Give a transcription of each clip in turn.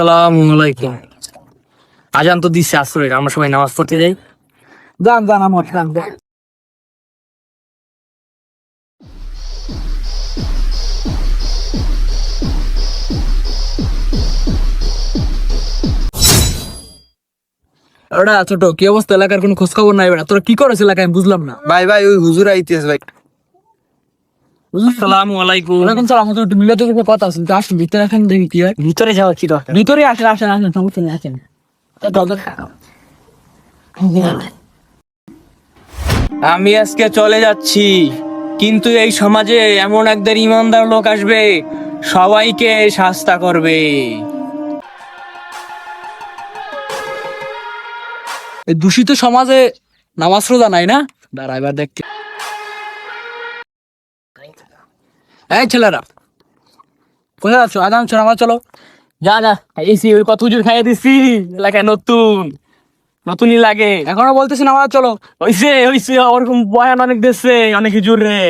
আসসালামু আলাইকুম। আজান তো দিচ্ছে আসলে আমরা সবাই নামাজ পড়তে যাই। যান যান আমার যান। ওটা ছোট কি অবস্থা? এলাকার কোনো খোঁজ খবর নাই বেটা তোরা কি করেছ এলাকায়? আমি বুঝলাম না। ভাই ভাই ওই হুজুর আইতেছে ভাই। আসসালামু আলাইকুম। মিলাতে কথা আছে তো আসুন ভিতরে এখন দেখি কি হয়। ভিতরে যাওয়া কি দরকার? ভিতরে আসেন আসেন আসেন সমস্যা নেই আসেন। আমি আজকে চলে যাচ্ছি কিন্তু এই সমাজে এমন একদের ইমানদার লোক আসবে সবাইকে শাস্তা করবে। এই দূষিত সমাজে নামাজ রোজা নাই না? দাঁড়া এবার দেখতে। এই ছেলেরা কোথায় আদাম ছো চলো যা যা এসি ওই কত খাইয়ে দিছি। এলাকায় নতুন নতুনই লাগে। এখনও বলতেছি নামাজ চলো হইছে হইছে ওরকম বয়ান অনেক দিচ্ছে অনেক হুজুর রে।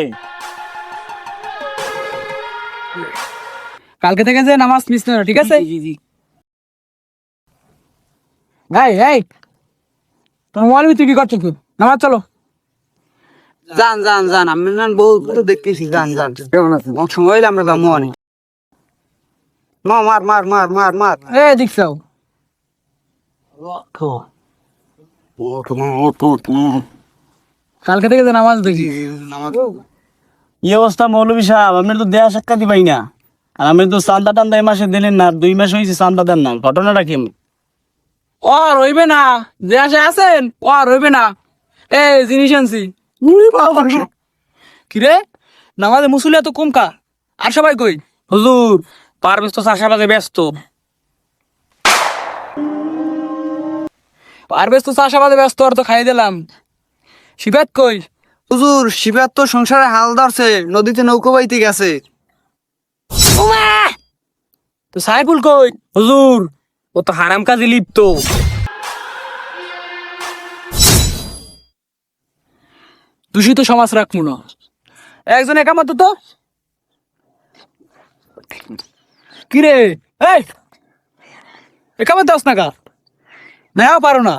কালকে থেকে যে নামাজ মিস না ঠিক আছে? এই এই তোমার মোবাইল তুই কি করছ নামাজ চলো যান যান যান আমি না বহুত তো দেখতেছি যান যান কেমন আছেন? সময় হইলে আমরা যাব অনেক। মা মার মার মার মার মার। এ দেখছাও কালকে থেকে যে নামাজ দেখি। এই অবস্থা মৌলবী সাহেব আপনি তো দেয়া সাক্ষা দিবাই না। আর আপনি তো চান্দা টান্দা এই মাসে দিলেন না দুই মাস হয়েছে চান্দা দেন না। ঘটনাটা কি? ও রইবে না। যে আসে আছেন? ও রইবে না। এ জিনিস আনছি। কিরে? নামাজে মুসুলি এত কম কা? আর সবাই কই? হুজুর পারবেশ তো চাষাবাদে ব্যস্ত। পারবেশ তো চাষাবাদে ব্যস্ত আর তো খাই দিলাম। শিবাত কই? হুজুর শিবের তো সংসারে হাল ধরছে নদীতে নৌকো বাইতে গেছে। তো সাইফুল কই? হুজুর। ও তো হারাম কাজে লিপ্ত। দূষিত সমাজ রাখব না। একজন একামাত্র তো? কিরে, এই একামাত্র আস না কা? নেওয়া পারো না।